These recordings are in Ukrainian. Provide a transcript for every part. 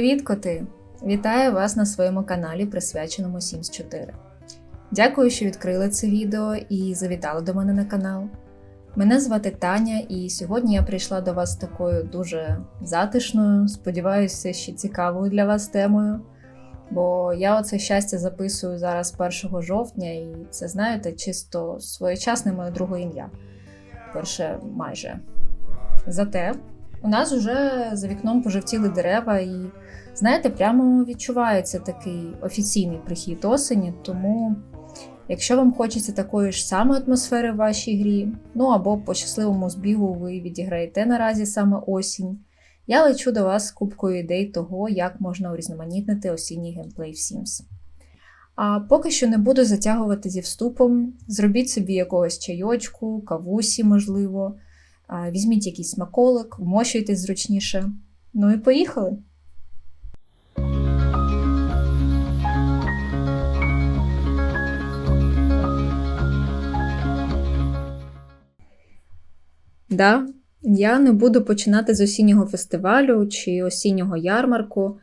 Привіт, коти! Вітаю вас на своєму каналі, присвяченому Sims 4. Дякую, що відкрили це відео і завітали до мене на канал. Мене звати Таня, і сьогодні я прийшла до вас такою дуже затишною, сподіваюся, ще цікавою для вас темою. Бо я оце щастя записую зараз 1 жовтня, і це, знаєте, чисто своєчасне моє друге ім'я. Перше майже. Зате у нас вже за вікном пожовтіли дерева, і знаєте, прямо відчувається такий офіційний прихід осені. Тому, якщо вам хочеться такої ж самої атмосфери в вашій грі, ну або по щасливому збігу ви відіграєте наразі саме осінь, я лечу до вас з кубкою ідей того, як можна урізноманітнити осінній геймплей в Sims. А поки що не буду затягувати зі вступом. Зробіть собі якогось чайочку, кавусі, можливо. Візьміть якийсь смаколик, вмощуйтесь зручніше. Ну і поїхали! Да, я не буду починати з осіннього фестивалю чи осіннього ярмарку.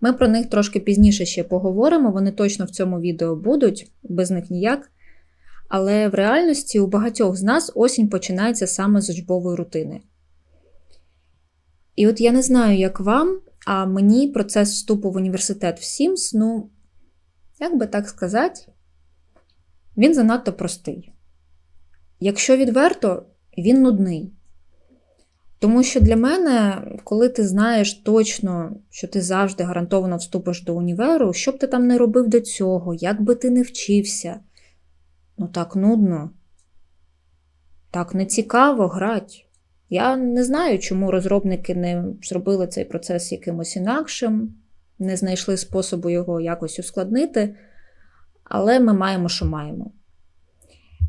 Ми про них трошки пізніше ще поговоримо, вони точно в цьому відео будуть, без них ніяк. Але в реальності у багатьох з нас осінь починається саме з учбової рутини. І от я не знаю, як вам, а мені процес вступу в університет в Sims, ну, як би так сказати, він занадто простий. Якщо відверто, він нудний. Тому що для мене, коли ти знаєш точно, що ти завжди гарантовано вступиш до універу, що б ти там не робив до цього, як би ти не вчився, ну так нудно, так не цікаво грати. Я не знаю, чому розробники не зробили цей процес якимось інакшим, не знайшли способу його якось ускладнити, але ми маємо, що маємо.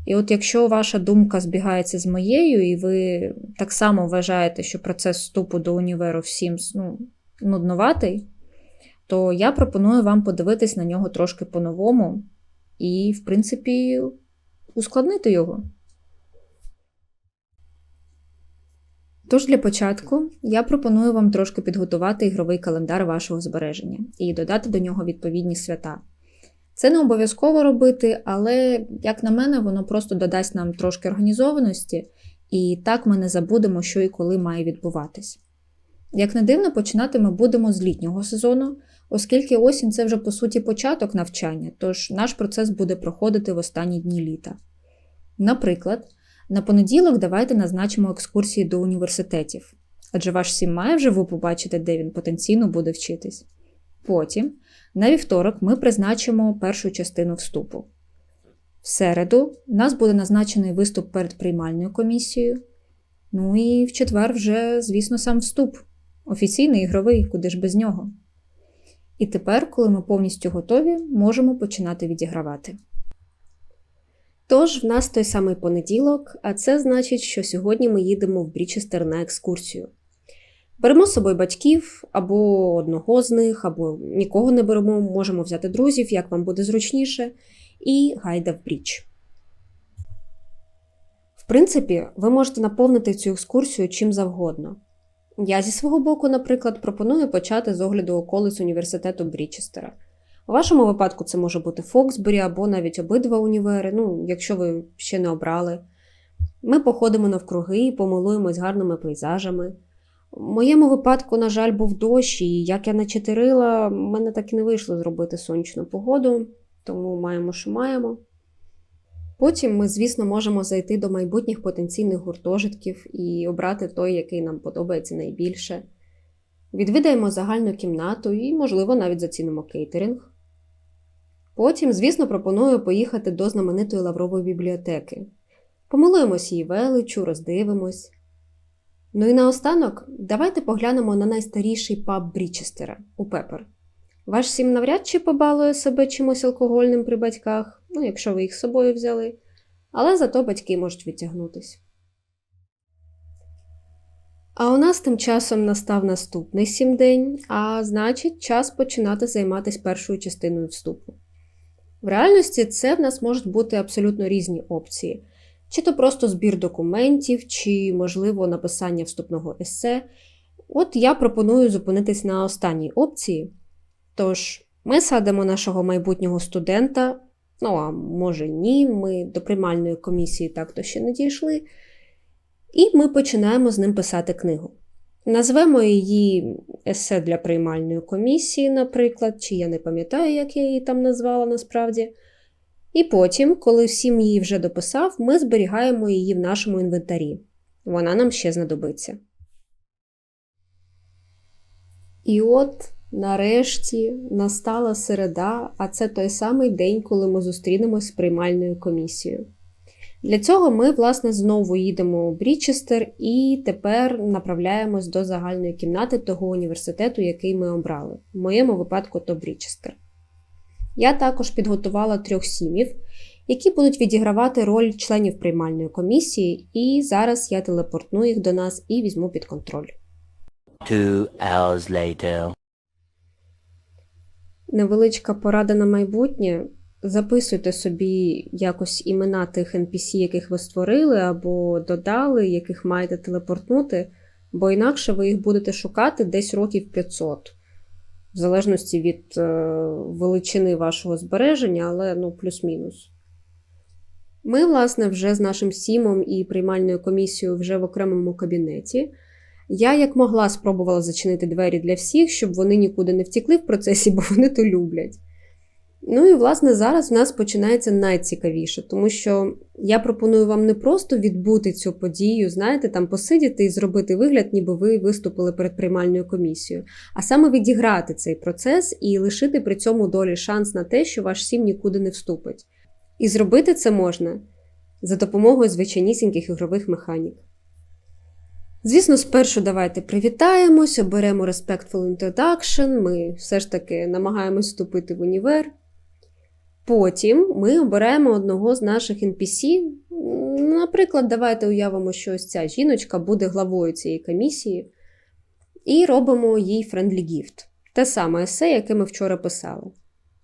І от якщо ваша думка збігається з моєю, і ви так само вважаєте, що процес вступу до універу в Sims ну, нудноватий, то я пропоную вам подивитись на нього трошки по-новому і, в принципі, ускладнити його. Тож для початку я пропоную вам трошки підготувати ігровий календар вашого збереження і додати до нього відповідні свята. Це не обов'язково робити, але, як на мене, воно просто додасть нам трошки організованості, і так ми не забудемо, що і коли має відбуватись. Як не дивно, починати ми будемо з літнього сезону, оскільки осінь це вже по суті початок навчання, тож наш процес буде проходити в останні дні літа. Наприклад, на понеділок давайте назначимо екскурсії до університетів, адже ваш сім має вживу побачити, де він потенційно буде вчитись. Потім, на вівторок, ми призначимо першу частину вступу. В середу у нас буде назначений виступ перед приймальною комісією. Ну і в четвер вже, звісно, сам вступ. Офіційний ігровий, куди ж без нього. І тепер, коли ми повністю готові, можемо починати відігравати. Тож, в нас той самий понеділок, а це значить, що сьогодні ми їдемо в Брічестер на екскурсію. Беремо з собою батьків або одного з них, або нікого не беремо, можемо взяти друзів, як вам буде зручніше, і гайда в бріч. В принципі, ви можете наповнити цю екскурсію чим завгодно. Я зі свого боку, наприклад, пропоную почати з огляду околиць університету Брічестера. У вашому випадку це може бути Фоксбері або навіть обидва універи, ну, якщо ви ще не обрали. Ми походимо навкруги і помилуємось гарними пейзажами. В моєму випадку, на жаль, був дощ, і як я начетирила, в мене так і не вийшло зробити сонячну погоду, тому маємо, що маємо. Потім ми, звісно, можемо зайти до майбутніх потенційних гуртожитків і обрати той, який нам подобається найбільше. Відвідаємо загальну кімнату і, можливо, навіть зацінимо кейтеринг. Потім, звісно, пропоную поїхати до знаменитої лаврової бібліотеки. Помилуємось її величу, роздивимось. Ну і наостанок, давайте поглянемо на найстаріший паб Брічестера у Пепер. Ваш сім навряд чи побалує себе чимось алкогольним при батьках, ну, якщо ви їх з собою взяли, але зато батьки можуть відтягнутись. А у нас тим часом настав наступний сім день, а значить, час починати займатися першою частиною вступу. В реальності це в нас можуть бути абсолютно різні опції. Чи то просто збір документів, чи, можливо, написання вступного есе. От я пропоную зупинитись на останній опції. Тож, ми садимо нашого майбутнього студента, ну а може ні, ми до приймальної комісії так-то ще не дійшли. І ми починаємо з ним писати книгу. Назвемо її есе для приймальної комісії, наприклад, чи я не пам'ятаю, як я її там назвала насправді. І потім, коли всім її вже дописав, ми зберігаємо її в нашому інвентарі. Вона нам ще знадобиться. І от, нарешті, настала середа, а це той самий день, коли ми зустрінемось з приймальною комісією. Для цього ми, власне, знову їдемо у Брічестер і тепер направляємось до загальної кімнати того університету, який ми обрали. В моєму випадку то Брічестер. Я також підготувала трьох сімів, які будуть відігравати роль членів приймальної комісії, і зараз я телепортну їх до нас і візьму під контроль. Two hours later. Невеличка порада на майбутнє. Записуйте собі якось імена тих NPC, яких ви створили, або додали, яких маєте телепортнути, бо інакше ви їх будете шукати десь років 500, в залежності від е, величини вашого збереження, але ну, плюс-мінус. Ми, власне, вже з нашим сімом і приймальною комісією вже в окремому кабінеті. Я як могла спробувала зачинити двері для всіх, щоб вони нікуди не втікли в процесі, бо вони то люблять. Ну і власне зараз в нас починається найцікавіше, тому що я пропоную вам не просто відбути цю подію, знаєте, там посидіти і зробити вигляд, ніби ви виступили перед приймальною комісією, а саме відіграти цей процес і лишити при цьому долі шанс на те, що ваш сім нікуди не вступить. І зробити це можна за допомогою звичайнісіньких ігрових механік. Звісно, спершу давайте привітаємось, оберемо Respectful Introduction, ми все ж таки намагаємось вступити в універ. Потім ми обираємо одного з наших NPC. Наприклад, давайте уявимо, що ось ця жіночка буде главою цієї комісії, і робимо їй Friendly Gift. Те саме есе, яке ми вчора писали.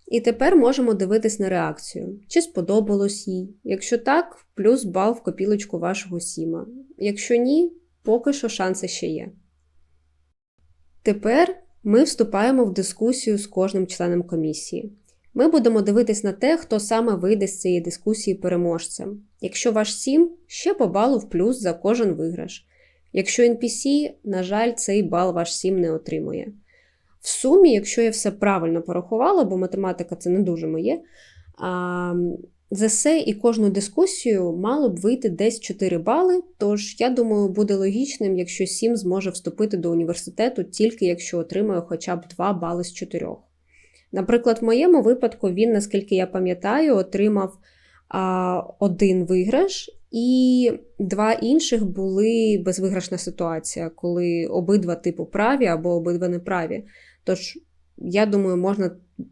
І тепер можемо дивитись на реакцію, чи сподобалось їй. Якщо так, плюс бал в копілочку вашого сіма. Якщо ні, поки що шанси ще є. Тепер ми вступаємо в дискусію з кожним членом комісії. Ми будемо дивитись на те, хто саме вийде з цієї дискусії переможцем. Якщо ваш сім, ще по балу в плюс за кожен виграш. Якщо NPC, на жаль, цей бал ваш сім не отримує. В сумі, якщо я все правильно порахувала, бо математика це не дуже моє, з есе і кожну дискусію мало б вийти десь 4 бали, тож я думаю, буде логічним, якщо Сім зможе вступити до університету тільки якщо отримає хоча б 2 бали з 4. Наприклад, в моєму випадку він, наскільки я пам'ятаю, отримав а, один виграш, і два інших були безвиграшна ситуація, коли обидва типу праві або обидва неправі. Тож, я думаю, можна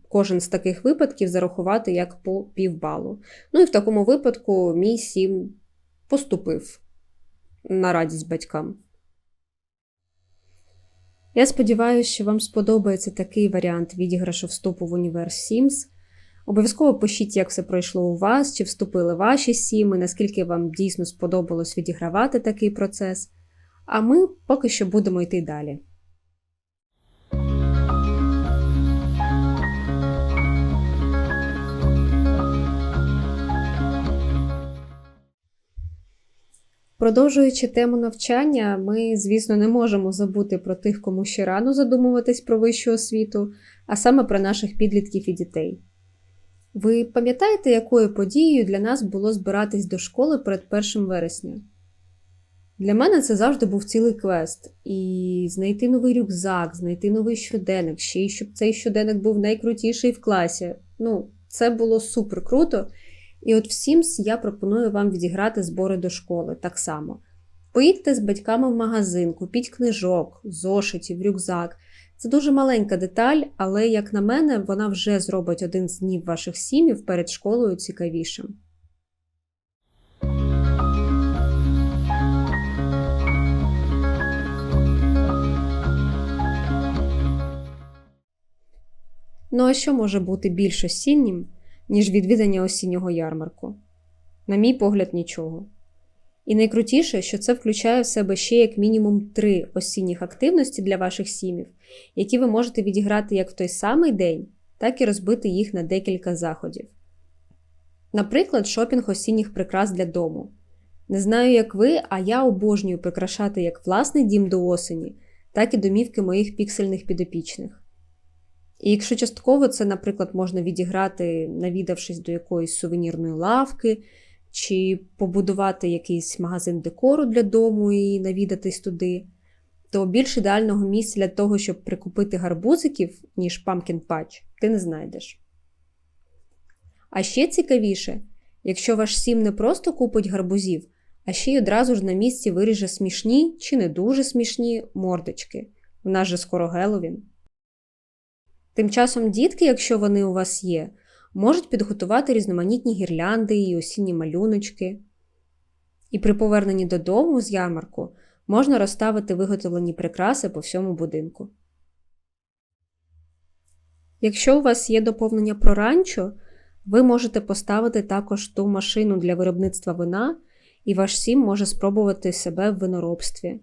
кожен з таких випадків зарахувати як по півбалу. Ну і в такому випадку мій сім поступив на радість батькам. Я сподіваюся, що вам сподобається такий варіант відіграшу вступу в універ Sims. Обов'язково пишіть, як все пройшло у вас, чи вступили ваші сіми, наскільки вам дійсно сподобалось відігравати такий процес. А ми поки що будемо йти далі. Продовжуючи тему навчання, ми, звісно, не можемо забути про тих, кому ще рано задумуватись про вищу освіту, а саме про наших підлітків і дітей. Ви пам'ятаєте, якою подією для нас було збиратись до школи перед 1 вересня? Для мене це завжди був цілий квест. І знайти новий рюкзак, знайти новий щоденник, ще й щоб цей щоденник був найкрутіший в класі. Ну, це було супер круто. І от в Sims я пропоную вам відіграти збори до школи так само. Поїдьте з батьками в магазин, купіть книжок, зошитів, рюкзак. Це дуже маленька деталь, але, як на мене, вона вже зробить один з днів ваших сімів перед школою цікавішим. Ну а що може бути більш осіннім, ніж відвідання осіннього ярмарку? На мій погляд, нічого. І найкрутіше, що це включає в себе ще як мінімум три осінніх активності для ваших сімів, які ви можете відіграти як в той самий день, так і розбити їх на декілька заходів. Наприклад, шопінг осінніх прикрас для дому. Не знаю, як ви, а я обожнюю прикрашати як власний дім до осені, так і домівки моїх піксельних підопічних. І якщо частково це, наприклад, можна відіграти, навідавшись до якоїсь сувенірної лавки, чи побудувати якийсь магазин декору для дому і навідатись туди, то більш ідеального місця для того, щоб прикупити гарбузиків, ніж Pumpkin Patch, ти не знайдеш. А ще цікавіше, якщо ваш сім не просто купить гарбузів, а ще й одразу ж на місці виріже смішні чи не дуже смішні мордочки. В нас же скоро Геловін. Тим часом дітки, якщо вони у вас є, можуть підготувати різноманітні гірлянди і осінні малюночки. І при поверненні додому з ярмарку можна розставити виготовлені прикраси по всьому будинку. Якщо у вас є доповнення про ранчо, ви можете поставити також ту машину для виробництва вина, і ваш сім може спробувати себе в виноробстві.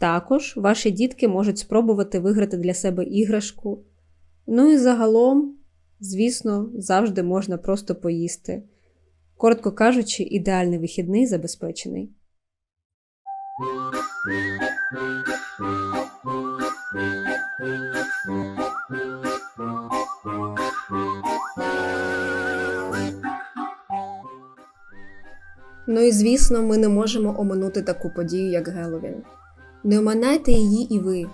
Також ваші дітки можуть спробувати виграти для себе іграшку. Ну і загалом, звісно, завжди можна просто поїсти. Коротко кажучи, ідеальний вихідний забезпечений. Ну і звісно, ми не можемо оминути таку подію, як Геловін. Не оминайте її і ви.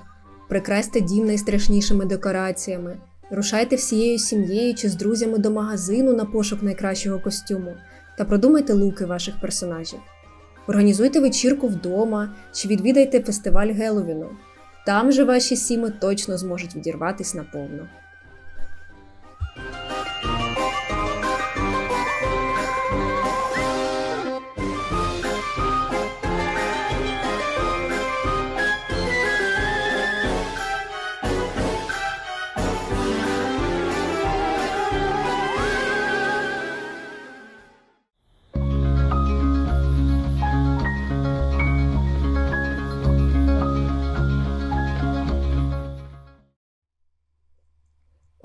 Прикрасьте дім найстрашнішими декораціями, рушайте всією сім'єю чи з друзями до магазину на пошук найкращого костюму та продумайте луки ваших персонажів. Організуйте вечірку вдома чи відвідайте фестиваль Геловіну. Там же ваші сіми точно зможуть відірватись наповно.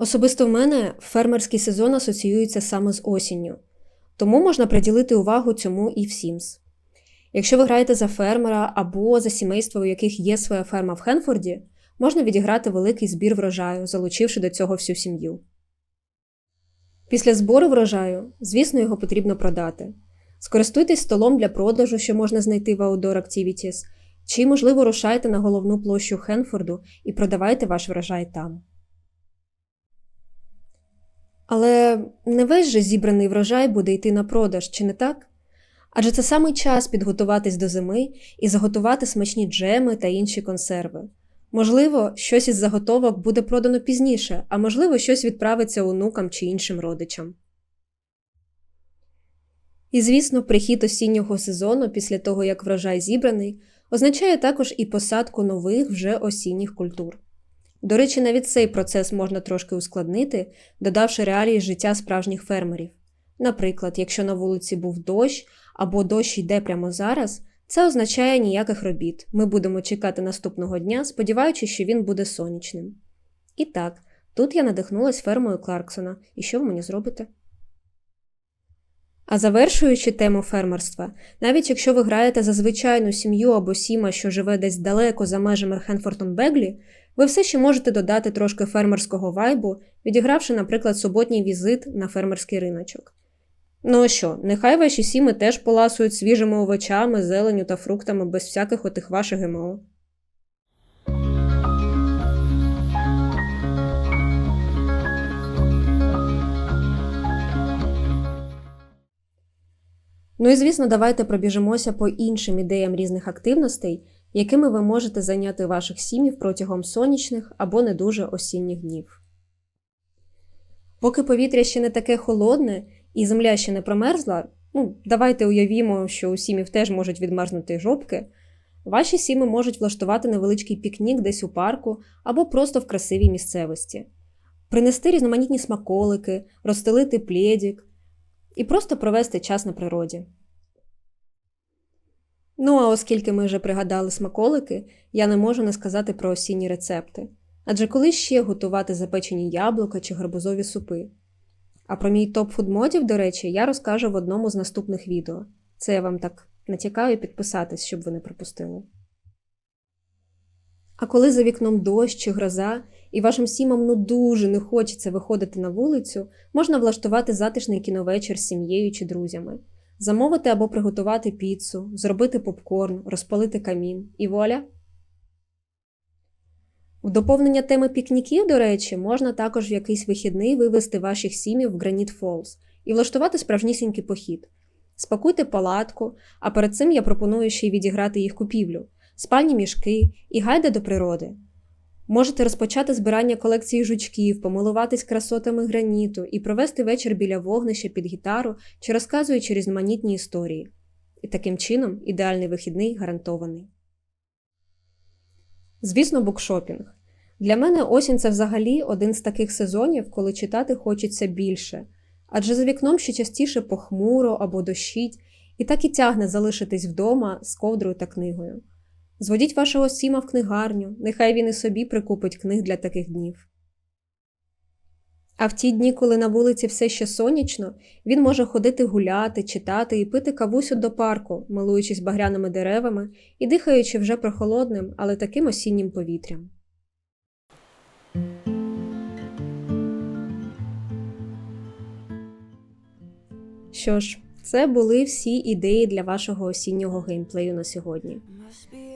Особисто в мене фермерський сезон асоціюється саме з осінню, тому можна приділити увагу цьому і в Sims. Якщо ви граєте за фермера або за сімейство, у яких є своя ферма в Хенфорді, можна відіграти великий збір врожаю, залучивши до цього всю сім'ю. Після збору врожаю, звісно, його потрібно продати. Скористуйтесь столом для продажу, що можна знайти в Outdoor Activities, чи, можливо, рушайте на головну площу Хенфорду і продавайте ваш врожай там. Але не весь же зібраний врожай буде йти на продаж, чи не так? Адже це саме час підготуватись до зими і заготувати смачні джеми та інші консерви. Можливо, щось із заготовок буде продано пізніше, а можливо, щось відправиться онукам чи іншим родичам. І, звісно, прихід осіннього сезону після того, як врожай зібраний, означає також і посадку нових вже осінніх культур. До речі, навіть цей процес можна трошки ускладнити, додавши реалії життя справжніх фермерів. Наприклад, якщо на вулиці був дощ або дощ йде прямо зараз, це означає ніяких робіт. Ми будемо чекати наступного дня, сподіваючись, що він буде сонячним. І так, тут я надихнулась фермою Кларксона. І що ви мені зробите? А завершуючи тему фермерства, навіть якщо ви граєте за звичайну сім'ю або сіма, що живе десь далеко за межами Хенфортон Беглі, ви все ще можете додати трошки фермерського вайбу, відігравши, наприклад, суботній візит на фермерський риночок. Ну а що, нехай ваші сіми теж поласують свіжими овочами, зеленю та фруктами без всяких отих ваших ГМО. Ну і звісно, давайте пробіжимося по іншим ідеям різних активностей, якими ви можете зайняти ваших сім'їв протягом сонячних або не дуже осінніх днів. Поки повітря ще не таке холодне і земля ще не промерзла, ну, давайте уявімо, що у сімів теж можуть відмерзнути жопки. Ваші сіми можуть влаштувати невеличкий пікнік десь у парку або просто в красивій місцевості, принести різноманітні смаколики, розстелити плєдік і просто провести час на природі. Ну а оскільки ми вже пригадали смаколики, я не можу не сказати про осінні рецепти. Адже коли ще готувати запечені яблука чи гарбузові супи? А про мій топ фудмодів, до речі, я розкажу в одному з наступних відео. Це я вам так натякаю підписатись, щоб ви не пропустили. А коли за вікном дощ чи гроза, і вашим сімам ну дуже не хочеться виходити на вулицю, можна влаштувати затишний кіновечір з сім'єю чи друзями, замовити або приготувати піцу, зробити попкорн, розпалити камін і вуаля! В доповнення теми пікніків, до речі, можна також в якийсь вихідний вивезти ваших сім'їв в Граніт Фолз і влаштувати справжнісінький похід. Спакуйте палатку, а перед цим я пропоную ще й відіграти їх купівлю, спальні мішки і гайди до природи. Можете розпочати збирання колекції жучків, помилуватись красотами граніту і провести вечір біля вогнища під гітару чи розказуючи різноманітні історії. І таким чином ідеальний вихідний гарантований. Звісно, букшопінг. Для мене осінь це взагалі один з таких сезонів, коли читати хочеться більше, адже за вікном ще частіше похмуро або дощить, і так і тягне залишитись вдома з ковдрою та книгою. Зводіть вашого сіма в книгарню, нехай він і собі прикупить книг для таких днів. А в ті дні, коли на вулиці все ще сонячно, він може ходити гуляти, читати і пити кавусю до парку, милуючись багряними деревами і дихаючи вже прохолодним, але таким осіннім повітрям. Що ж, це були всі ідеї для вашого осіннього геймплею на сьогодні.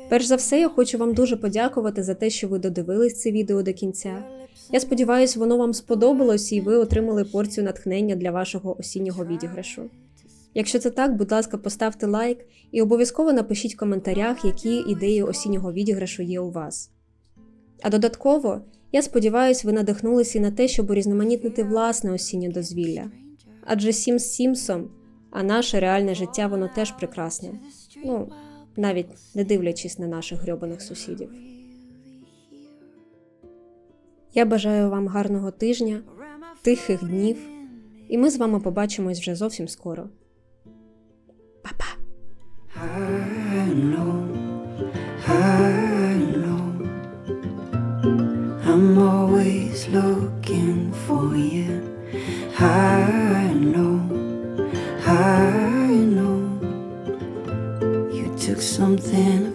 Перш за все, я хочу вам дуже подякувати за те, що ви додивились це відео до кінця. Я сподіваюся, воно вам сподобалось і ви отримали порцію натхнення для вашого осіннього відіграшу. Якщо це так, будь ласка, поставте лайк і обов'язково напишіть в коментарях, які ідеї осіннього відіграшу є у вас. А додатково, я сподіваюся, ви надихнулися і на те, щоб урізноманітнити власне осіннє дозвілля. Адже Сім з Сімсом, а наше реальне життя воно теж прекрасне. Ну, навіть не дивлячись на наших грьобаних сусідів. Я бажаю вам гарного тижня, тихих днів, і ми з вами побачимось вже зовсім скоро. Па-па! something.